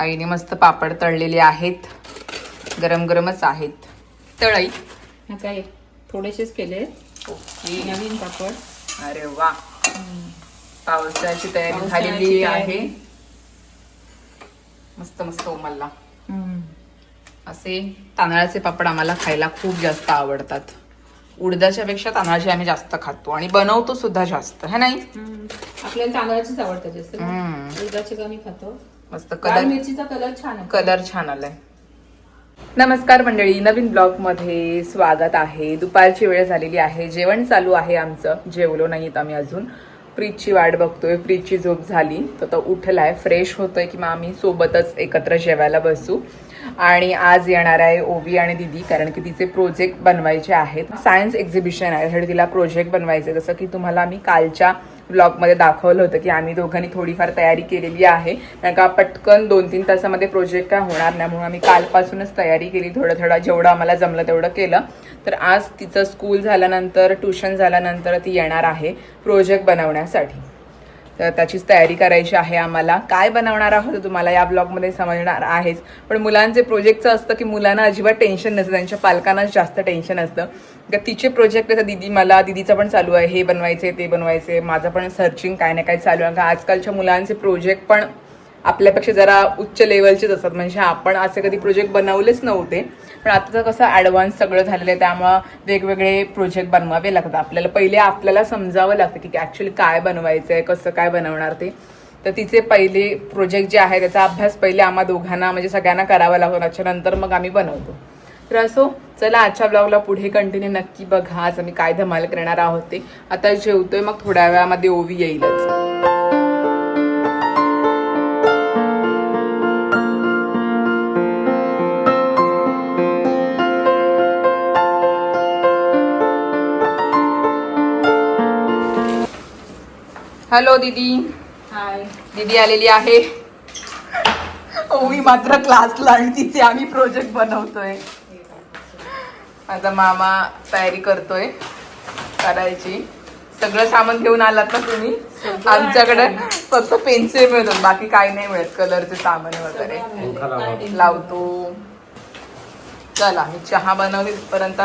आईने मस्त पापड तळलेले आहेत. गरम गरमच आहेत तळाई काय थोडेसेच केले. नवीन पापड. अरे वा. पावसाची तयारी झालेली. आहे. मस्त मस्त उमलला असे तांदळाचे पापड आम्हाला खायला खूप जास्त आवडतात. उडदाच्या पेक्षा तांदळाचे आम्ही जास्त खातो आणि बनवतो सुद्धा जास्त. है नाही. आपल्याला तांदळाचीच आवडतं जास्त. उडदाचे कमी खातो. मस्त कलर. मिरचीचा कलर छान कलर छान आलाय. नमस्कार मंडळी नवीन ब्लॉगमध्ये स्वागत आहे. दुपारची वेळ झालेली आहे. जेवण चालू आहे आमचं. जेवलो नाहीत आम्ही अजून. प्रीतची वाट बघतोय. प्रीतची झोप झाली. तर तो उठलाय. फ्रेश होतोय की मग आम्ही सोबतच एकत्र जेवायला बसू. आणि आज येणार आहे ओवी आणि दिदी कारण की तिचे प्रोजेक्ट बनवायचे आहेत. सायन्स एक्झिबिशन आहे. तिला प्रोजेक्ट बनवायचे जसं की तुम्हाला मी कालच्या ब्लॉगमध्ये दाखवलं होतं की आम्ही दोघांनी थोडीफार तयारी केलेली आहे. कारण का पटकन दोन तीन तासामध्ये प्रोजेक्ट काय होणार नाही म्हणून आम्ही कालपासूनच तयारी केली. थोडं थोडं जेवढं आम्हाला जमलं तेवढं केलं. तर आज तिचं स्कूल झाल्यानंतर ट्युशन झाल्यानंतर ती येणार आहे प्रोजेक्ट बनवण्यासाठी. तर त्याचीच तयारी करायची आहे आम्हाला. काय बनवणार आहोत तुम्हाला या ब्लॉगमध्ये समजणार आहेच. पण मुलांचे प्रोजेक्टचं असतं की मुलांना अजिबात टेन्शन नसतं त्यांच्या पालकांनाच जास्त टेन्शन असतं. तर तिचे प्रोजेक्ट आहे दिदी मला दिदीचं पण चालू आहे हे बनवायचे ते बनवायचे माझं पण सर्चिंग काय ना काय चालू आहे. का आजकालच्या मुलांचे प्रोजेक्ट पण आपल्यापेक्षा जरा उच्च लेवलचेच असतात. म्हणजे आपण असे कधी प्रोजेक्ट बनवलेच नव्हते. पण आता कसं ॲडव्हान्स सगळं झालेलं आहे त्यामुळं वेगवेगळे प्रोजेक्ट बनवावे लागतात. आपल्याला पहिले आपल्याला समजावं लागतं की ॲक्च्युली काय बनवायचं आहे कसं काय बनवणार ते. तर तिचे पहिले प्रोजेक्ट जे आहे त्याचा अभ्यास पहिले आम्हा दोघांना म्हणजे सगळ्यांना करावा लागतो. त्याच्यानंतर मग आम्ही बनवतो. तर असो चला आजच्या ब्लॉगला पुढे कंटिन्यू नक्की बघा आज आम्ही काय धमाल करणार आहोत ते. आता जेवतोय मग थोड्या वेळामध्ये ओवी येईलच. हॅलो दीदी. हाय दीदी आलेली आहे. ओवी मात्र क्लासला आणि तिचे आम्ही प्रोजेक्ट बनवतोय. माझा मामा तयारी करतोय करायची. सगळं सामान घेऊन आलात ना तुम्ही? आमच्याकडे फक्त पेन्सिल मिळतात. बाकी काही नाही मिळत. कलरचे सामान वगैरे. लावतो. चला मी चहा बनवली. पर्यंत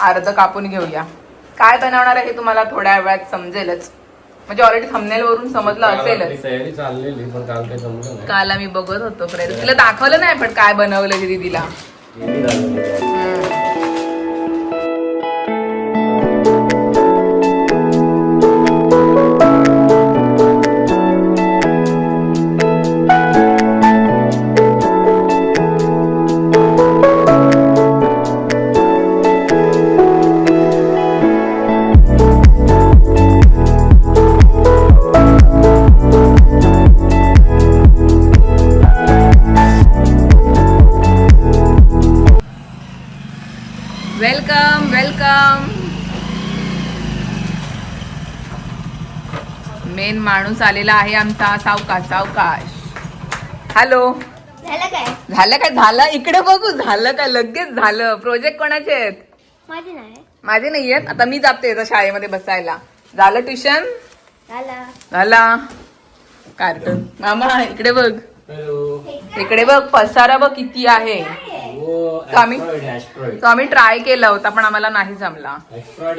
अर्ध कापून घेऊया. काय बनवणार आहे हे तुम्हाला थोड्या वेळात समजेलच. म्हणजे ऑलरेडी थंबनेल वरून समजलं असेलच. तयारी चाललेली पण काल काही जमलं नाही. काल आम्ही बघत होतो प्रयत्न तिला दाखवलं नाही पण काय बनवलं दीदीला. गेली मेन माणूस आलेला आहे आमचा सावकाश सावकाश. हॅलो. झालं काय? झालं काय? झालं. इकडे बघू. झालं काय? लगेच झालं. प्रोजेक्ट कोणाचे आहेत? माझी नाही. माझे नाही आहेत. आता मी जाते आता शाळेमध्ये बसायला. झालं ट्युशन झालं. झाला. कार्टून. मामा इकडे बघ. हॅलो. इकडे बघ. पसारा बघ किती आहे. तो आम्ही- तो आम्ही ट्राय केला होता पण आम्हाला नाही जमला. ऍस्ट्रॉइड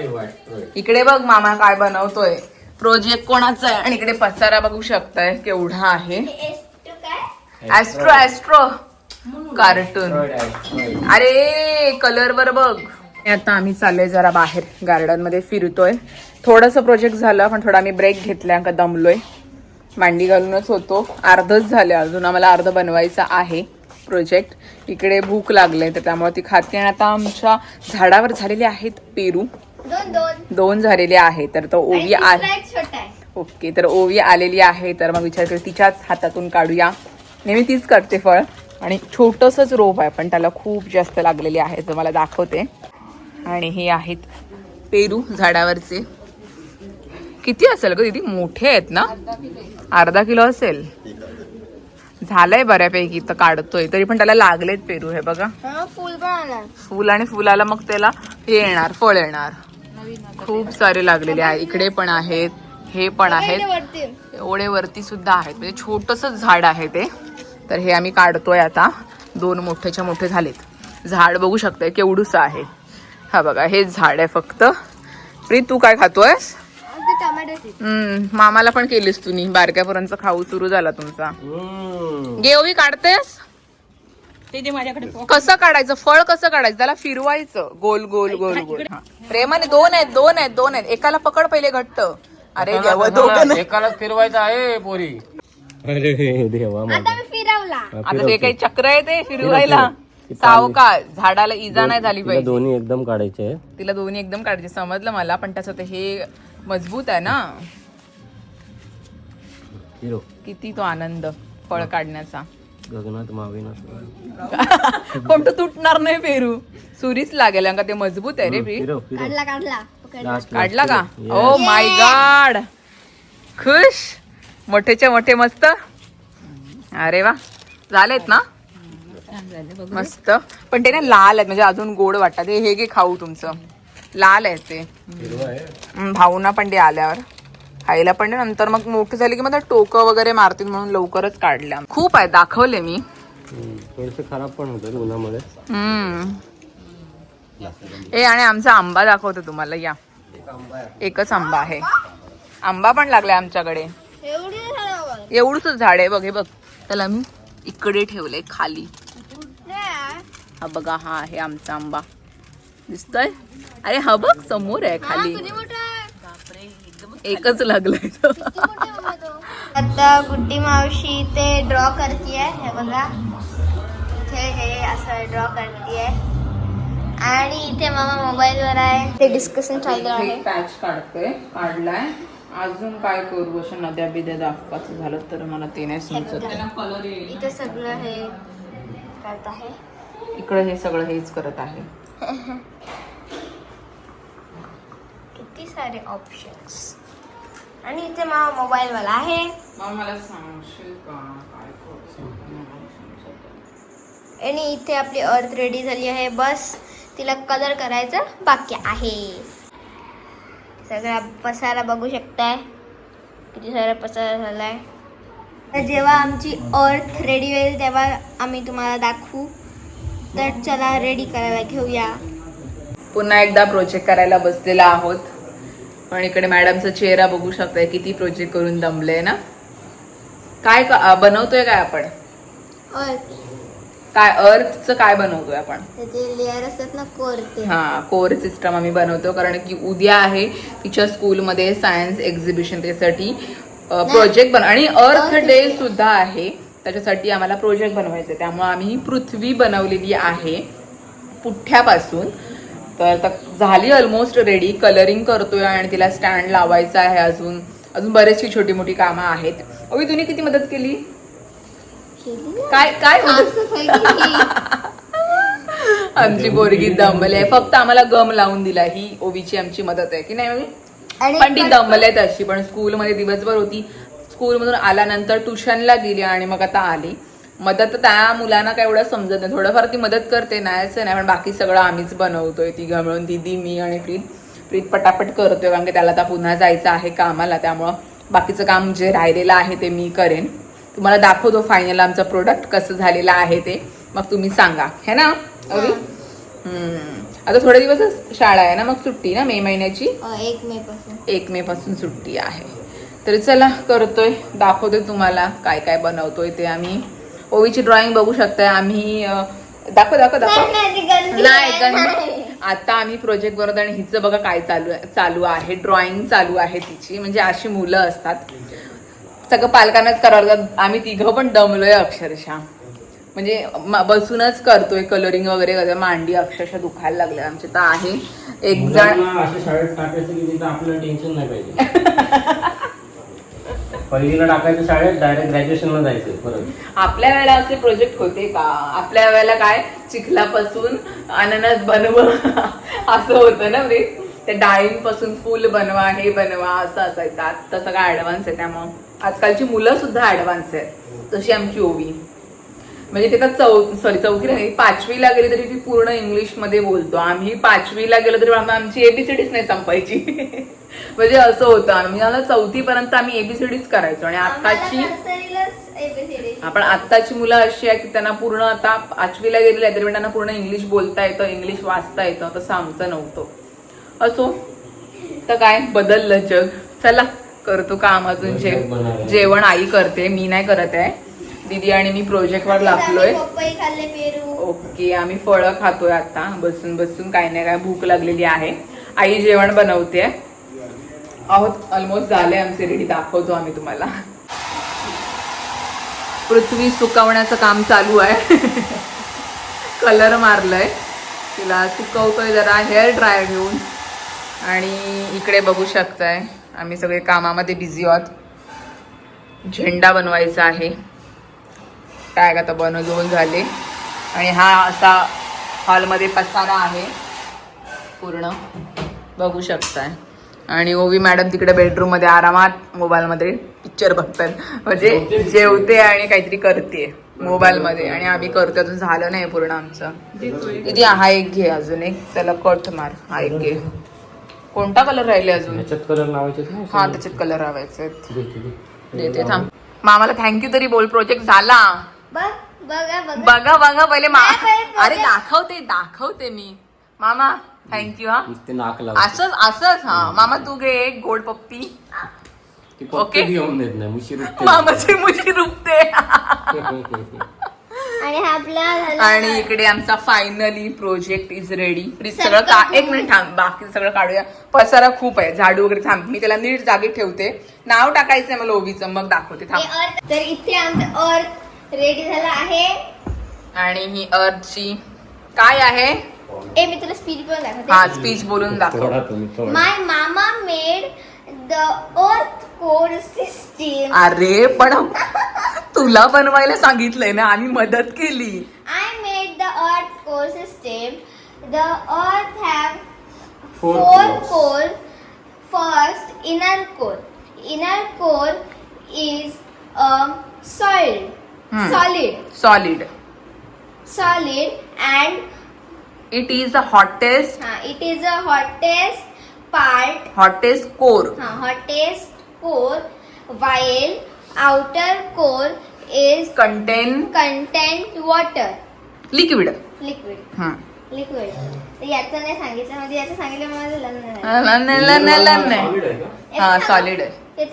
इकडे बघ मामा काय बनवतोय. प्रोजेक्ट कोणाचा आहे? आणि इकडे पसारा बघू शकताय केवढा आहे. काय? ऍस्ट्रो ऍस्ट्रो कार्टून अरे कलर वर बघ. आता आम्ही चाललोय जरा बाहेर गार्डनमध्ये फिरतोय. थोडस प्रोजेक्ट झालं पण थोडा आम्ही ब्रेक घेतला का दमलोय. मांडी घालूनच होतो. अर्धच झाले अजून. आम्हाला अर्ध बनवायचा आहे. प्रोजेक्ट. इकडे भूक लागले तर त्यामुळे ती खाते. आणि आता आमच्या झाडावर झालेले आहेत पेरू. दोन दोन. दोन झालेले आहेत तर तो ओवी आहे. ओके तर ओवी आलेली आहे तर मग विचार करते तिच्याच हातातून काढूया. नेहमी तीच करते फळ. आणि छोटंसंच रोप आहे पण त्याला खूप जास्त लागलेले आहे तर मला दाखवते. आणि हे आहेत पेरू झाडावरचे. किती असेल ग दीदी? मोठे आहेत ना? अर्धा किलो असेल. झालंय बऱ्यापैकी तर काढतोय. तरी पण त्याला लागलेत पेरू हे बघा. हा, फुल फुल आणि फुलाला मग त्याला हे येणार फळ येणार. खूप सारे लागलेले आहे. इकडे पण आहेत हे पण आहेत. एवढे वरती सुद्धा आहेत. म्हणजे छोटस झाड आहे ते. तर हे आम्ही काढतोय आता. दोन मोठेच्या मोठे झालेत. झाड बघू शकताय केवढूस आहे. हा बघा हेच झाड आहे फक्त. प्रीत तू काय खातोयस? हम्म मामाला पण केलीस तुम्ही बारक्यापर्यंत खाऊ सुरू झाला तुमचा. गेवी काढतेस? ते जे माझ्याकडे पो- कसं काढायचं? फळ कसं काढायचं? त्याला फिरवायचं. गोल गोल गोल गोल. हा. प्रेमाने दोन आहेत दोन आहेत दोन आहेत. एकाला पकड पहिले घट्ट. अरे देवा दोघं नाही. एकालाच फिरवायचं आहे पोरी. अरे देवा आता मी फिरवला. आता ते काही चक्र आहे ते फिरवायला. सावका झाडाला इजा नाही झाली पाहिजे. दोन्ही एकदम काढायचे तिला दोन्ही एकदम काढायचे. समजलं मला पण त्याचं ते हे मजबूत आहे ना. हिरो. किती तो आनंद फळ काढण्याचा. गगनात मावेना पण तो तुटणार नाही पेरू. सुरीच लागेल कारण का ते मजबूत आहे रे प्री हिरो हिरो काढला काढला. पकड लास्ट काढला का? ओ माय गॉड खुश? मोठेच्या मोठे मस्त? अरे वा. झालेत ना? मस्त. पण ते ना लाल आहेत म्हणजे अजून गोड वाटतात. हे हे घे खाऊ तुमचं. लाल आहे ते. हिरो आहे. हम्म, भाऊना पण ते आल्यावर. खायला पण. नंतर मग मोठं झाली की मग टोकं वगैरे मारतील म्हणून लवकरच काढल्या. खूप आहे दाखवले मी. खराब पण होतात उन्हामुळे. हम्म. ए आणि आमचा आंबा दाखवतो तुम्हाला. या. एकच आंबा आहे. आंबा पण लागलाय आमच्याकडे. एवढंच झाड आहे. बघ हे बघ. त्याला मी इकडे ठेवलंय खाली. हा बघा हा आहे आमचा आंबा. दिसतोय? अरे हा बघ समोर आहे खाली. एकच लागलाय तो. आता गुड्डी मावशी ते ड्रॉ करतीये हे बघा. इथे हे असं ड्रॉ करतीये. आणि इथे मामा मोबाईल वर आहे. ते डिस्कशन चालू आहे. पॅच काढते काढलाय. अजून काय करू अशा नद्या बिद्या दाखवायचं झालं तर मला ते नाही समजत. इथे सगळं हे करत आहे. इकडे हे सगळं हेच करत आहे. किती सारे ऑप्शन्स आणि इथे मामा मोबाईल वाला आहे. मला सांगशील का? काय करू आणि इथे आपली अर्थ रेडी झाली आहे. बस तिला कलर करायचं बाकी आहे. सगळा पसारा बघू शकताय. किती सारा पसारा झालाय. तर जेव्हा आमची अर्थ रेडी होईल तेव्हा आम्ही तुम्हाला दाखवू. तर चला रेडी करायला घेऊया. पुन्हा एकदा प्रोजेक्ट करायला बसलेला आहोत. पण इकडे मॅडमचा चेहरा बघू शकताय किती प्रोजेक्ट करून दमले ना. काय क- बनवतोय काय आपण? अर्थ काय अर्थचं काय बनवतोय आपण? त्याचे लेअर असतात ना कोरते हा कोर सिस्टम आम्ही बनवतो. कारण की उद्या आहे तिच्या स्कूलमध्ये सायन्स एक्झिबिशन त्यासाठी प्रोजेक्ट बन आणि अर्थ डे. सुद्धा आहे. त्याच्यासाठी आम्हाला प्रोजेक्ट बनवायचे त्यामुळे आम्ही ही पृथ्वी बनवलेली आहे पुठ्ठ्यापासून. तर झाली ऑलमोस्ट रेडी कलरिंग करतोय आणि तिला स्टँड लावायचा आहे अजून. अजून बरेचशी छोटी मोठी कामं आहेत. अवी तुम्ही किती मदत केली? काय काय. आमची बोरगी दमले आहे. फक्त आम्हाला गम लावून दिला. ही ओवीची आमची मदत आहे. की नाही पण ती दमले तशी पण स्कूलमध्ये दिवसभर होती. स्कूलमधून आल्यानंतर ट्युशनला गेली आणि मग आता आली. मदत त्या मुलांना काय एवढं समजत नाही. थोडंफार ती मदत करते नाही असं नाही पण बाकी सगळं आम्हीच बनवतोय. ती मिळून दिदी मी आणि प्रीत. प्रीत पटापट करतोय कारण की त्याला आता पुन्हा जायचं आहे कामाला. त्यामुळं बाकीचं काम जे राहिलेलं आहे ते मी करेन. तुम्हाला दाखवतो फायनल आमचं प्रोडक्ट कसं झालेलं आहे ते. मग तुम्ही सांगा. है ना हम्म. आता थोडे दिवसच शाळा आहे ना मग सुट्टी ना मे महिन्याची? अ, एक मे पासून. एक मे पासून सुट्टी आहे. तर चला करतोय. दाखवतोय तुम्हाला काय काय बनवतोय ते आम्ही. ओवीची ड्रॉइंग बघू शकताय आम्ही दाखव दाखव दाखव. नाही. आता आम्ही प्रोजेक्ट बनवतो आणि हिचं बघा काय चालू आहे चालू आहे. ड्रॉइंग चालू आहे तिची. म्हणजे अशी मुलं असतात. सगळं पालकांनाच करावं लागतं. आम्ही तिघं पण दमलोय अक्षरशः. म्हणजे बसूनच करतोय कलरिंग वगैरे मांडी अक्षरशः दुखायला लागल्या. आमचे तर आहे. एक जण शाळेत टाकायचं आपल्याला टेन्शन नाही पाहिजे. पहिलीला टाकायचं शाळेत डायरेक्ट ग्रॅज्युएशनला जायचं परत. आपल्या वेळेला असे प्रोजेक्ट होते का? आपल्या वेळेला काय? चिखलापासून अननस बनव. असं होतं ना रे. त्या डाळींपासून फुल बनवा हे बनवा असं असायचं. आता सगळं ऍडव्हान्स आहे त्यामुळं. आजकालची मुलं सुद्धा ऍडव्हान्स आहेत. जशी आमची ओवी. म्हणजे ते तर चौ सॉरी चौथीला नाही पाचवीला गेली तरी ती पूर्ण इंग्लिशमध्ये बोलतो. आम्ही पाचवीला गेलो तरी आम्हाला आमची एबीसीडीच नाही संपायची. म्हणजे असं होतं. आम्ही आम्हाला चौथी पर्यंत आम्ही एबीसीडीच करायचो. आणि आताची आपण आत्ताची मुलं अशी आहे की त्यांना पूर्ण आता पाचवीला गेलेली आहे तरी त्यांना पूर्ण इंग्लिश बोलता येतं इंग्लिश वाचता येतं. तसं आमचं नव्हतं. असो. तर काय? बदललं जग. चला करतो काम अजून जे जेवण आई करते मी नाही करत आहे. दीदी आणि मी प्रोजेक्टवर लागलोय. पपई खाल्ले पेरू. ओके आम्ही फळं खातोय आता. बसून बसून काही नाही काय भूक लागलेली आहे. आई जेवण बनवते आहोत. ऑलमोस्ट झाले आमचे रेडी दाखवतो आम्ही तुम्हाला. पृथ्वी सुकवण्याचं काम चालू आहे. कलर मारलंय. तिला सुकवतोय जरा हेअर ड्रायर घेऊन. आणि इकडे बघू शकताय आम्ही सगळे कामामध्ये बिझी आहोत. झेंडा बनवायचा आहे. टॅग आता बनवून झाले. आणि हा असा हॉलमध्ये पसारा आहे. पूर्ण. बघू शकताय. आणि ओवी मॅडम तिकडे बेडरूममध्ये आरामात मोबाईल मध्ये पिक्चर बघतात. म्हणजे जेवते आणि काहीतरी करते मोबाईल मध्ये आणि आम्ही करतो अजून झालं नाही पूर्ण आमचं. दीदी हा एक घे अजून एक. त्याला कट मार. हा एक घे. कोणता कलर राहिले अजून? कलर लावायचे ना हा त्याच्यात कलर दे. देते थांब. मामाला थँक्यू तरी बोल प्रोजेक्ट झाला. बघ बघा बघा. बघा बघा पहिले मा अरे? दाखवते दाखवते मी. मामा थँक्यू हा. नुसते नाक लाव असंच असंच हा. मामा तू घे एक गोड पप्पी. ती ओके. पप्पी घेऊन देत नाही मुशी रुपते मामाची मुशी रुपते आणि हा आपला झाला आणि इकडे आमचा फायनली प्रोजेक्ट इज रेडी सगळं का एक मिनिट थांब बाकी सगळं काढूया. पसारा खूप आहे झाडू वगैरे थांब. मी त्याला नीट जागी ठेवते. नाव टाकायचंय मला ओवीचं मग दाखवते हे थांब अर्थ तर इथे आमचं अर्थ रेडी झाला आहे. आणि ही अर्थची काय आहे? ए मी स्पीच बोलून स्पीच बोलून दाखव. माय मामा made the earth core system अरे पण तुला बनवायला सांगितलंय ना आणि मदत केली. I made the earth core system the earth have four core first inner core inner core is a soil solid solid solid and it is the hottest it is the hottest part. Hottest core hottest core. While outer core is contain content water. Liquid Liquid. Liquid तर याचं नाही सांगितलं म्हणजे याचं सांगितलं का? हा solid आहे?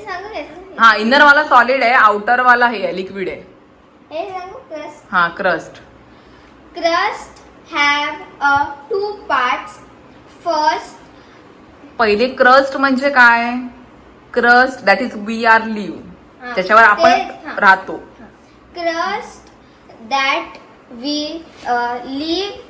हा इनर वाला सॉलिड आहे आउटर वाला हे आहे लिक्विड आहे हे सांगू क्रस्ट हा crust have a two parts first पहिले क्रस्ट म्हणजे काय? Crust that is we are live हा, त्याच्यावर तेच, आपण हा. राहतो. Crust that we live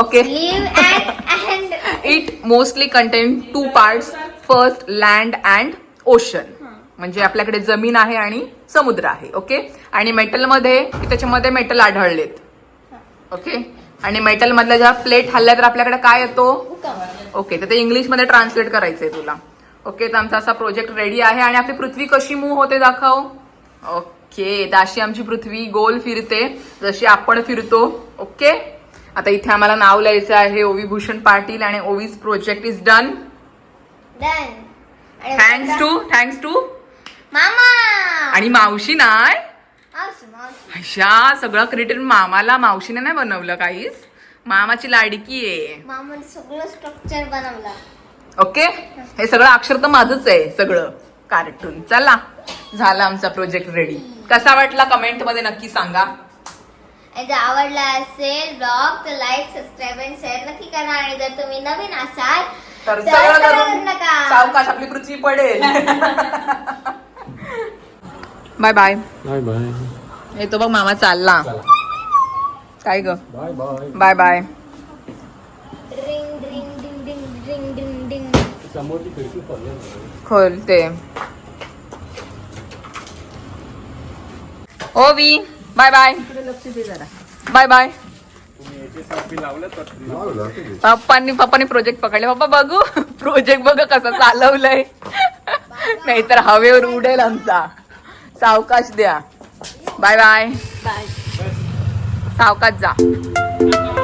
okay live and it mostly contain two parts first land and ocean म्हणजे आपल्याकडे जमीन आहे आणि समुद्र आहे ओके आणि मेटलमध्ये त्याच्यामध्ये मेटल आढळलेत. ओके आणि मेटल मधल्या ज्या प्लेट हल्ल्या तर आपल्याकडे काय येतो? ओके तर ते इंग्लिशमध्ये ट्रान्सलेट करायचंय तुला. ओके तर आमचा असा प्रोजेक्ट रेडी आहे आणि आपली पृथ्वी कशी मूव्ह होते दाखव. ओके तर अशी आमची पृथ्वी गोल फिरते जशी आपण फिरतो. ओके आता इथे आम्हाला नाव लिहायचं आहे ओवी भूषण पाटील आणि Ovi's project is done thanks to thanks to मामा! आणि मावशी मावशी अशा सगळं क्रेडिट मामाला मावशीने नाही बनवलं काहीच? मामाची लाडकी आहे. मामाने सगळं स्ट्रक्चर बनवलं. ओके हे सगळं अक्षर तर माझंच आहे सगळं. कार्टून चला झाला आमचा प्रोजेक्ट रेडी कसा वाटला कमेंटमध्ये नक्की सांगा. आणि जर आवडला असेल ब्लॉग तर लाईक सबस्क्राईब आणि शेअर नक्की करा. आणि जर तुम्ही नवीन असाल तर. सावकाश आपली पृथ्वी पडेल. बाय बाय बाय बाय येतो बघ मामा चालला काय ग बाय बाय खोलते ओवी बाय बाय बाय बाय पप्पांनी पप्पांनी प्रोजेक्ट पकडले पप्पा बघू प्रोजेक्ट बघ कसं चालवलंय? नाहीतर हवेवर उडेल आमचा. सावकाश द्या. Bye bye. बाय. सावकाश जा.